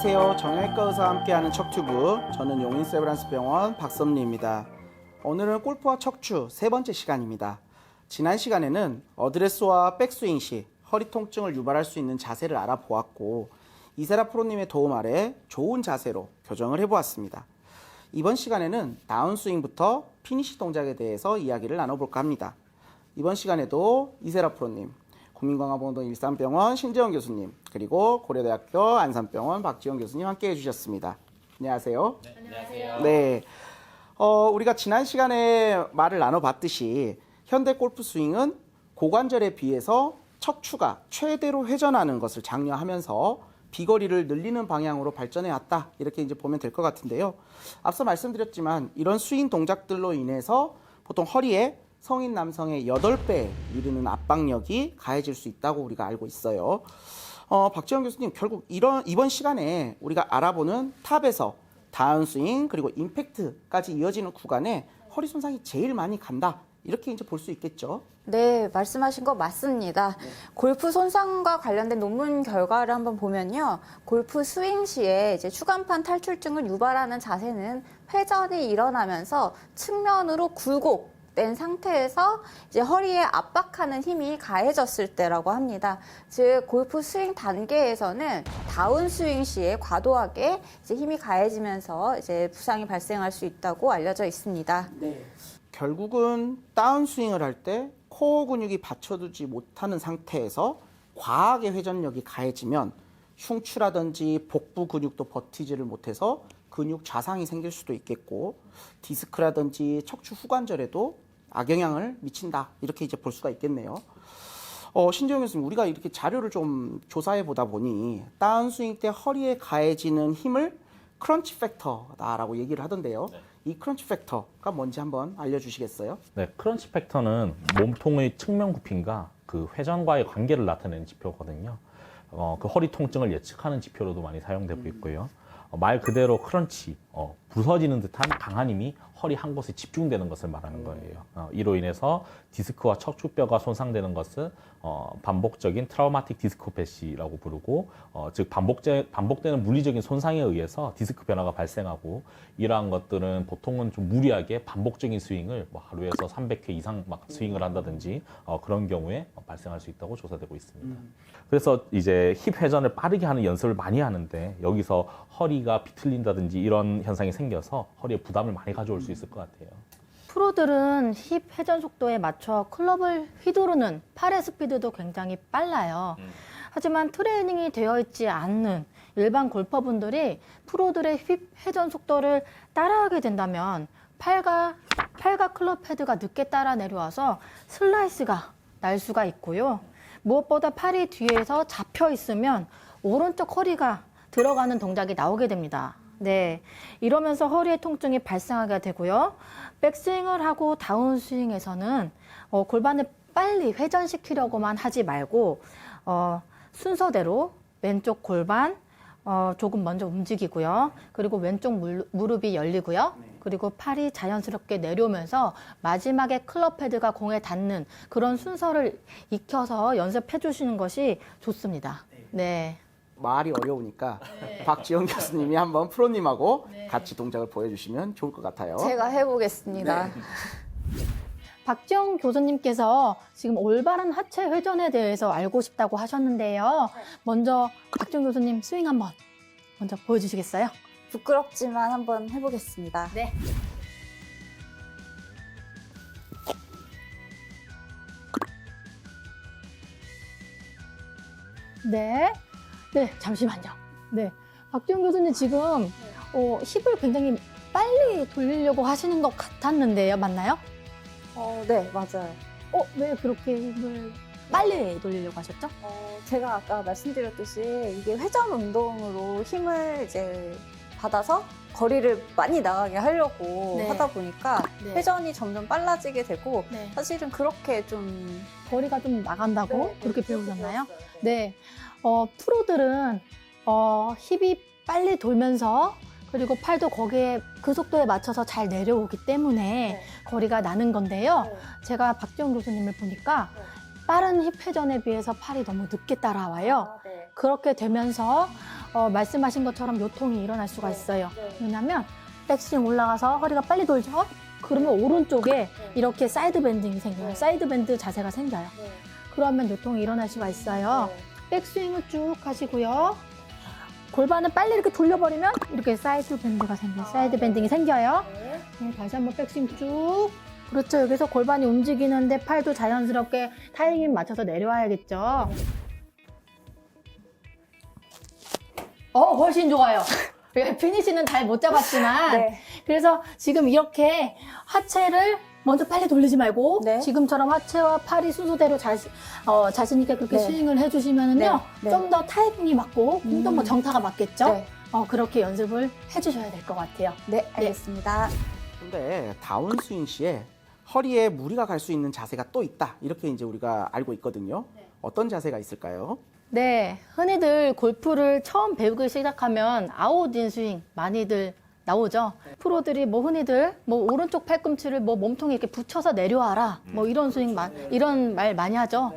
안녕하세요. 정형외과 의사와 함께하는 척튜브. 저는 용인 세브란스 병원 박섭리입니다. 오늘은 골프와 척추 세 번째 시간입니다. 지난 시간에는 어드레스와 백스윙 시 허리 통증을 유발할 수 있는 자세를 알아보았고 이세라 프로님의 도움 아래 좋은 자세로 교정을 해보았습니다. 이번 시간에는 다운스윙부터 피니시 동작에 대해서 이야기를 나눠볼까 합니다. 이번 시간에도 이세라 프로님, 국민건강보건동 일산병원 신재원 교수님, 그리고 고려대학교 안산병원 박지원 교수님 함께 해주셨습니다. 안녕하세요. 네, 안녕하세요. 네. 어, 우리가 지난 시간에 말을 나눠봤듯이 현대 골프 스윙은 고관절에 비해서 척추가 최대로 회전하는 것을 장려하면서 비거리를 늘리는 방향으로 발전해 왔다. 이렇게 이제 보면 될 것 같은데요. 앞서 말씀드렸지만 이런 스윙 동작들로 인해서 보통 허리에 성인 남성의 8배 이르는 압박력이 가해질 수 있다고 우리가 알고 있어요. 어, 박지원 교수님, 결국 이런, 이번 시간에 우리가 알아보는 탑에서 다운스윙 그리고 임팩트까지 이어지는 구간에 허리 손상이 제일 많이 간다. 이렇게 이제 볼 수 있겠죠. 네, 말씀하신 거 맞습니다. 골프 손상과 관련된 논문 결과를 한번 보면요. 골프 스윙 시에 이제 추간판 탈출증을 유발하는 자세는 회전이 일어나면서 측면으로 굴곡 된 상태에서 이제 허리에 압박하는 힘이 가해졌을 때라고 합니다. 즉, 골프 스윙 단계에서는 다운 스윙 시에 과도하게 이제 힘이 가해지면서 이제 부상이 발생할 수 있다고 알려져 있습니다. 네. 결국은 다운 스윙을 할 때 코어 근육이 받쳐두지 못하는 상태에서 과하게 회전력이 가해지면 흉추라든지 복부 근육도 버티지를 못해서 근육 좌상이 생길 수도 있겠고 디스크라든지 척추 후관절에도 악영향을 미친다 이렇게 이제 볼 수가 있겠네요. 어, 신재영 교수님, 우리가 이렇게 자료를 좀 조사해 보다 보니 다운스윙 때 허리에 가해지는 힘을 크런치 팩터다라고 얘기를 하던데요. 이 크런치 팩터가 뭔지 한번 알려주시겠어요? 네, 크런치 팩터는 몸통의 측면 굽힘과 그 회전과의 관계를 나타내는 지표거든요. 어, 그 허리 통증을 예측하는 지표로도 많이 사용되고 있고요. 어, 말 그대로 크런치, 어, 부서지는 듯한 강한 힘이 허리 한 곳에 집중되는 것을 말하는 거예요. 어, 이로 인해서 디스크와 척추뼈가 손상되는 것을 어, 반복적인 트라우마틱 디스코패시라고 부르고, 어, 즉 반복제, 반복되는 물리적인 손상에 의해서 디스크 변화가 발생하고 이러한 것들은 보통은 좀 무리하게 반복적인 스윙을 뭐 하루에서 300회 이상 막 스윙을 한다든지 어, 그런 경우에 어, 발생할 수 있다고 조사되고 있습니다. 그래서 이제 힙 회전을 빠르게 하는 연습을 많이 하는데 여기서 허리가 비틀린다든지 이런 현상이 생겨서 허리에 부담을 많이 가져올 수 있을 것 같아요. 프로들은 힙 회전 속도에 맞춰 클럽을 휘두르는 팔의 스피드도 굉장히 빨라요. 하지만 트레이닝이 되어 있지 않는 일반 골퍼분들이 프로들의 힙 회전 속도를 따라하게 된다면 팔과 팔과 클럽 헤드가 늦게 따라 내려와서 슬라이스가 날 수가 있고요. 무엇보다 팔이 뒤에서 잡혀 있으면 오른쪽 허리가 들어가는 동작이 나오게 됩니다. 네. 이러면서 허리의 통증이 발생하게 되고요. 백스윙을 하고 다운스윙에서는 어, 골반을 빨리 회전시키려고만 하지 말고 어, 순서대로 왼쪽 골반 어, 조금 먼저 움직이고요. 그리고 왼쪽 물, 무릎이 열리고요. 그리고 팔이 자연스럽게 내려오면서 마지막에 클럽 헤드가 공에 닿는 그런 순서를 익혀서 연습해 주시는 것이 좋습니다. 네. 말이 어려우니까 박지영 교수님이 한번 프로님하고 같이 동작을 보여주시면 좋을 것 같아요. 제가 해보겠습니다. 박지영 교수님께서 지금 올바른 하체 회전에 대해서 알고 싶다고 하셨는데요. 먼저 박지영 교수님 스윙 한번 먼저 보여주시겠어요? 부끄럽지만 한번 해보겠습니다. 네. 네. 네, 잠시만요. 네. 박지영 교수님 지금 어, 힙을 굉장히 빨리 돌리려고 하시는 것 같았는데요. 맞나요? 어, 네, 맞아요. 어, 왜 그렇게 힙을 빨리 돌리려고 하셨죠? 어, 제가 아까 말씀드렸듯이 이게 회전 운동으로 힘을 이제 받아서 거리를 많이 나가게 하려고 네. 하다 보니까 네. 회전이 점점 빨라지게 되고 네. 사실은 그렇게 좀 거리가 좀 나간다고 네, 그렇게 배우셨나요? 배웠어요. 네. 어, 프로들은 어, 힙이 빨리 돌면서 그리고 팔도 거기에 그 속도에 맞춰서 잘 내려오기 때문에 네. 거리가 나는 건데요. 네. 제가 박지영 교수님을 보니까 네. 빠른 힙 회전에 비해서 팔이 너무 늦게 따라와요. 아, 네. 그렇게 되면서 어, 말씀하신 것처럼 요통이 일어날 수가 있어요. 왜냐면 백스윙 올라가서 허리가 빨리 돌죠. 그러면 오른쪽에 이렇게 사이드 밴딩이 생겨요. 사이드 밴드 자세가 생겨요. 그러면 요통이 일어날 수가 있어요. 백스윙을 쭉 하시고요. 골반을 빨리 이렇게 돌려버리면 이렇게 사이드 밴드가 생겨요. 사이드 밴딩이 생겨요. 네, 다시 한번 백스윙 쭉. 그렇죠. 여기서 골반이 움직이는데 팔도 자연스럽게 타이밍 맞춰서 내려와야겠죠. 어, 훨씬 좋아요. 피니시는 잘 못 잡았지만 네. 그래서 지금 이렇게 하체를 먼저 빨리 돌리지 말고 네. 지금처럼 하체와 팔이 순서대로 자, 어, 자신 있게 그렇게 네. 스윙을 해주시면은요 네. 네. 좀더 타이밍이 맞고 좀더뭐 음. 정타가 맞겠죠. 네. 어, 그렇게 연습을 해주셔야 될 것 같아요. 네, 알겠습니다. 근데 다운스윙 시에 허리에 무리가 갈 수 있는 자세가 또 있다. 이렇게 이제 우리가 알고 있거든요. 어떤 자세가 있을까요? 네, 흔히들 골프를 처음 배우기 시작하면 아웃인 스윙 많이들 나오죠. 프로들이 뭐 흔히들 뭐 오른쪽 팔꿈치를 뭐 몸통에 이렇게 붙여서 내려와라 뭐 이런 스윙 마, 이런 말 많이 하죠.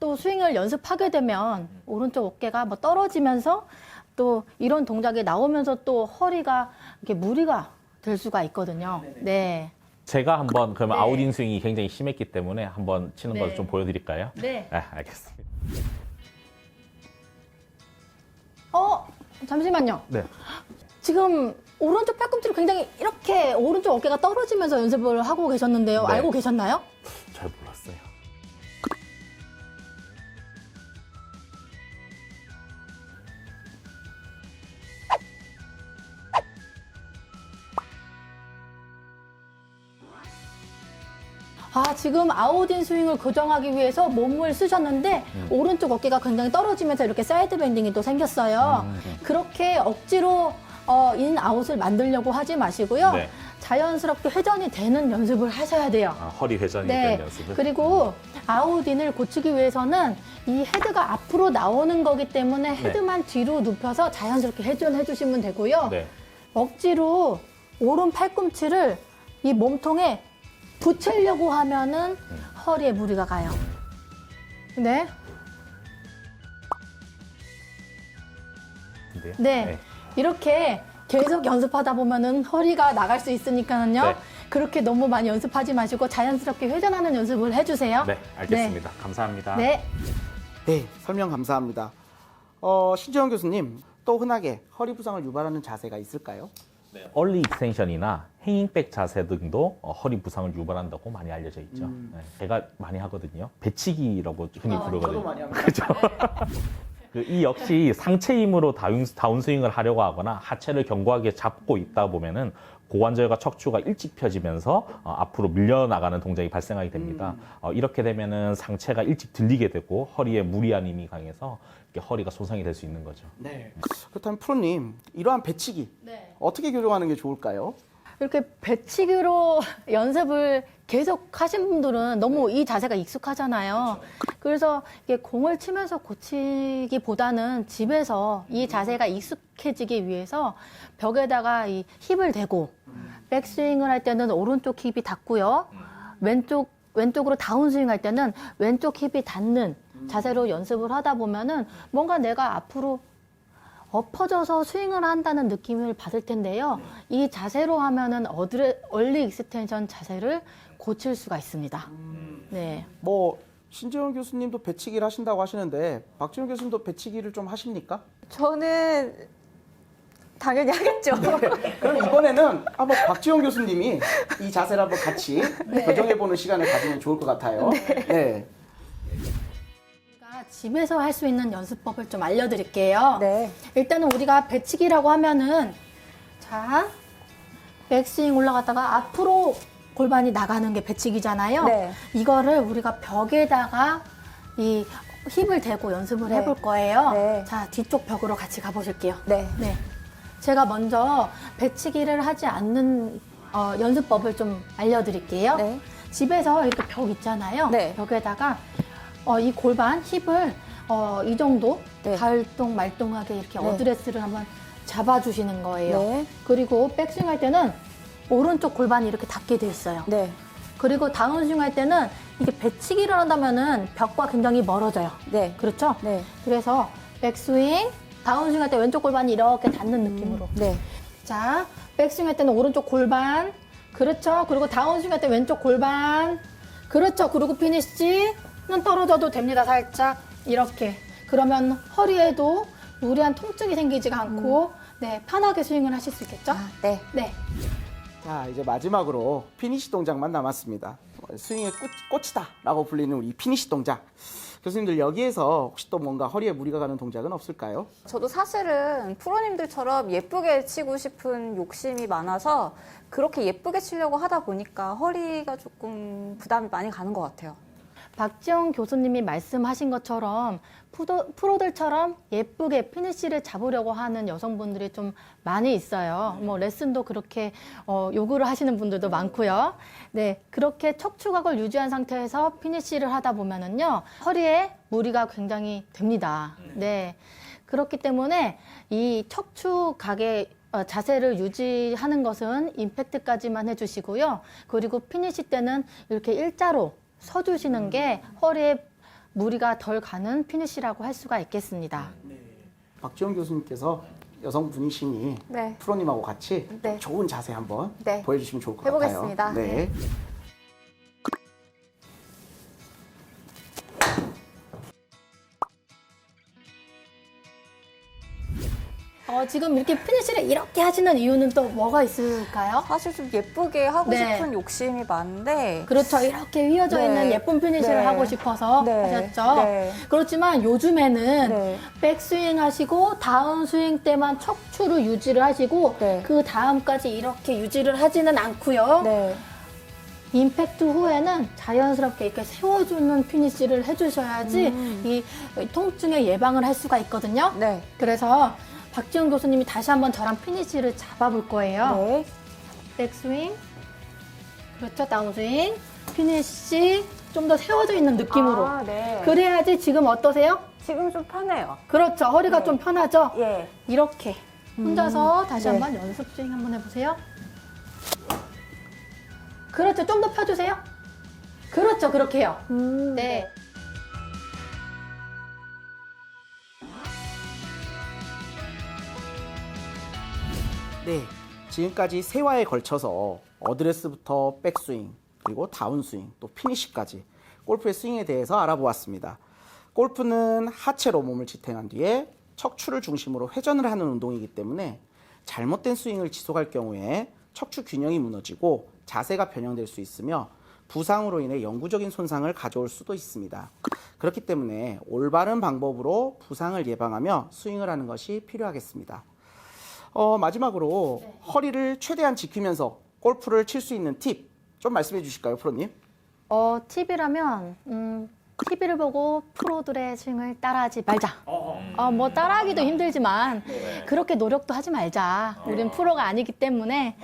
또 스윙을 연습하게 되면 오른쪽 어깨가 뭐 떨어지면서 또 이런 동작이 나오면서 또 허리가 이렇게 무리가 될 수가 있거든요. 네. 제가 한번 그러면 네. 아웃인 스윙이 굉장히 심했기 때문에 한번 치는 네. 걸좀 보여드릴까요? 네. 네, 알겠습니다. 어, 잠시만요. 네. 지금 오른쪽 팔꿈치로 굉장히 이렇게 오른쪽 어깨가 떨어지면서 연습을 하고 계셨는데요. 네. 알고 계셨나요? 잘 몰랐어요. 아, 지금 아웃인 스윙을 교정하기 위해서 몸을 쓰셨는데 음. 오른쪽 어깨가 굉장히 떨어지면서 이렇게 사이드 밴딩이 또 생겼어요. 음. 그렇게 억지로 어, 인 아웃을 만들려고 하지 마시고요. 네. 자연스럽게 회전이 되는 연습을 하셔야 돼요. 아, 허리 회전이 네. 되는 연습을. 그리고 아웃인을 고치기 위해서는 이 헤드가 앞으로 나오는 거기 때문에 네. 헤드만 뒤로 눕혀서 자연스럽게 회전해 주시면 되고요. 네. 억지로 오른 팔꿈치를 이 몸통에 붙이려고 하면은 허리에 무리가 가요. 네. 근데요? 네. 이렇게 계속 연습하다 보면은 허리가 나갈 수 있으니까는요. 네. 그렇게 너무 많이 연습하지 마시고 자연스럽게 회전하는 연습을 해주세요. 네, 알겠습니다. 감사합니다. 네. 네, 설명 감사합니다. 어, 신재원 교수님, 또 흔하게 허리 부상을 유발하는 자세가 있을까요? 얼리 익스텐션이나 행잉백 자세 등도 어, 허리 부상을 유발한다고 많이 알려져 있죠. 네, 제가 많이 하거든요. 배치기라고 흔히 부르거든요. 합니다. 그죠? 그이 역시 상체 힘으로 다운, 다운 스윙을 하려고 하거나 하체를 견고하게 잡고 있다 보면은 고관절과 척추가 일찍 펴지면서 어, 앞으로 밀려나가는 동작이 발생하게 됩니다. 어, 이렇게 되면은 상체가 일찍 들리게 되고 허리에 무리한 힘이 강해서 이렇게 허리가 손상이 될 수 있는 거죠. 네. 그렇다면 프로님, 이러한 배치기 네. 어떻게 교정하는 게 좋을까요? 이렇게 배치기로 연습을 계속 하신 분들은 너무 이 자세가 익숙하잖아요. 그래서 이게 공을 치면서 고치기보다는 집에서 이 자세가 익숙해지기 위해서 벽에다가 이 힙을 대고 백스윙을 할 때는 오른쪽 힙이 닿고요. 왼쪽 왼쪽으로 다운스윙 할 때는 왼쪽 힙이 닿는 자세로 연습을 하다 보면은 뭔가 내가 앞으로 엎어져서 스윙을 한다는 느낌을 받을 텐데요. 이 자세로 하면은 어드레, 얼리 익스텐션 자세를 고칠 수가 있습니다. 네. 뭐 신재원 교수님도 배치기를 하신다고 하시는데 박지원 교수님도 배치기를 좀 하십니까? 저는 당연히 하겠죠. 그럼 이번에는 한번 박지원 교수님이 이 자세를 한번 같이 교정해보는 시간을 가지면 좋을 것 같아요. 네. 집에서 할 수 있는 연습법을 좀 알려드릴게요. 네. 일단은 우리가 배치기라고 하면은 자 백스윙 올라갔다가 앞으로 골반이 나가는 게 배치기잖아요. 네. 이거를 우리가 벽에다가 이 힙을 대고 연습을 네. 해볼 거예요. 네. 자 뒤쪽 벽으로 같이 가보실게요. 네. 네. 제가 먼저 배치기를 하지 않는 어, 연습법을 좀 알려드릴게요. 네. 집에서 이렇게 벽 있잖아요. 네. 벽에다가 어, 이 골반 힙을 어, 이 정도 네. 발동 말동하게 이렇게 네. 어드레스를 한번 잡아주시는 거예요. 네. 그리고 백스윙 할 때는 오른쪽 골반이 이렇게 닿게 돼 있어요. 네. 그리고 다운스윙 할 때는 이게 배치기를 한다면은 벽과 굉장히 멀어져요. 네. 그렇죠? 네. 그래서 백스윙 다운스윙 할 때 왼쪽 골반이 이렇게 닿는 느낌으로. 네. 자, 백스윙 할 때는 오른쪽 골반. 그렇죠. 그리고 다운스윙 할 때 왼쪽 골반. 그렇죠. 그리고 피니쉬 는 떨어져도 됩니다. 살짝 이렇게. 그러면 허리에도 무리한 통증이 생기지가 않고 네, 편하게 스윙을 하실 수 있겠죠? 아, 네. 네. 자, 이제 마지막으로 피니시 동작만 남았습니다. 스윙의 꽃, 꽃이다라고 불리는 우리 피니시 동작. 교수님들 여기에서 혹시 또 뭔가 허리에 무리가 가는 동작은 없을까요? 저도 사실은 프로님들처럼 예쁘게 치고 싶은 욕심이 많아서 그렇게 예쁘게 치려고 하다 보니까 허리가 조금 부담이 많이 가는 것 같아요. 박지영 교수님이 말씀하신 것처럼 프로, 프로 들처럼 예쁘게 피니쉬를 잡으려고 하는 여성분들이 좀 많이 있어요. 뭐 레슨도 그렇게 어, 요구를 하시는 분들도 많고요. 네, 그렇게 척추각을 유지한 상태에서 피니쉬를 하다 보면은요 허리에 무리가 굉장히 됩니다. 네, 그렇기 때문에 이 척추각의 어, 자세를 유지하는 것은 임팩트까지만 해주시고요. 그리고 피니시 때는 이렇게 일자로 서주시는 게 허리에 무리가 덜 가는 피니시라고 할 수가 있겠습니다. 박지원 교수님께서 여성분이시니 네. 프로님하고 같이 네. 좋은 자세 한번 네. 보여주시면 좋을 것 해보겠습니다. 같아요. 네. 어, 지금 이렇게 피니시를 이렇게 하시는 이유는 또 뭐가 있을까요? 사실 좀 예쁘게 하고 네. 싶은 욕심이 많은데 그렇죠. 이렇게 휘어져 네. 있는 예쁜 피니시를 네. 하고 싶어서 네. 하셨죠. 네. 그렇지만 요즘에는 네. 백스윙 하시고 다운 스윙 때만 척추를 유지를 하시고 네. 그 다음까지 이렇게 유지를 하지는 않고요. 네. 임팩트 후에는 자연스럽게 이렇게 세워주는 피니시를 해주셔야지 음. 이 통증의 예방을 할 수가 있거든요. 네. 그래서 박지훈 교수님이 다시 한번 저랑 피니시를 잡아볼 거예요. 네. 백스윙, 그렇죠, 다운스윙, 피니시 좀 더 세워져 있는 느낌으로. 아, 네. 그래야지 지금 어떠세요? 지금 좀 편해요. 그렇죠, 허리가 네. 좀 편하죠? 예. 이렇게 혼자서 다시 네. 한번 연습 스윙 한번 해보세요. 그렇죠, 좀 더 펴주세요. 그렇죠, 그렇게 해요. 음, 네. 네. 지금까지 세 화에 걸쳐서 어드레스부터 백스윙, 그리고 다운스윙, 또 피니시까지 골프의 스윙에 대해서 알아보았습니다. 골프는 하체로 몸을 지탱한 뒤에 척추를 중심으로 회전을 하는 운동이기 때문에 잘못된 스윙을 지속할 경우에 척추 균형이 무너지고 자세가 변형될 수 있으며 부상으로 인해 영구적인 손상을 가져올 수도 있습니다. 그렇기 때문에 올바른 방법으로 부상을 예방하며 스윙을 하는 것이 필요하겠습니다. 어, 마지막으로 허리를 최대한 지키면서 골프를 칠 수 있는 팁 좀 말씀해 주실까요, 프로님? 어, 팁이라면, 음, TV를 보고 프로들의 스윙을 따라하지 말자. 어, 뭐 따라하기도 힘들지만 그렇게 노력도 하지 말자. 우린 프로가 아니기 때문에.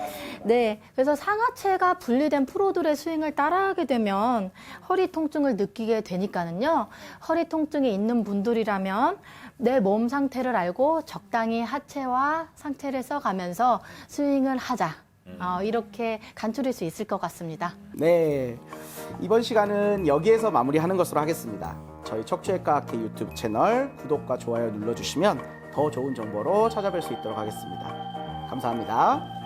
네. 그래서 상하체가 분리된 프로들의 스윙을 따라하게 되면 허리 통증을 느끼게 되니까는요. 허리 통증이 있는 분들이라면 내 몸 상태를 알고 적당히 하체와 상체를 써가면서 스윙을 하자. 어, 이렇게 간추릴 수 있을 것 같습니다. 네. 이번 시간은 여기에서 마무리하는 것으로 하겠습니다. 저희 척추외과 학회 유튜브 채널 구독과 좋아요 눌러주시면 더 좋은 정보로 찾아뵐 수 있도록 하겠습니다. 감사합니다.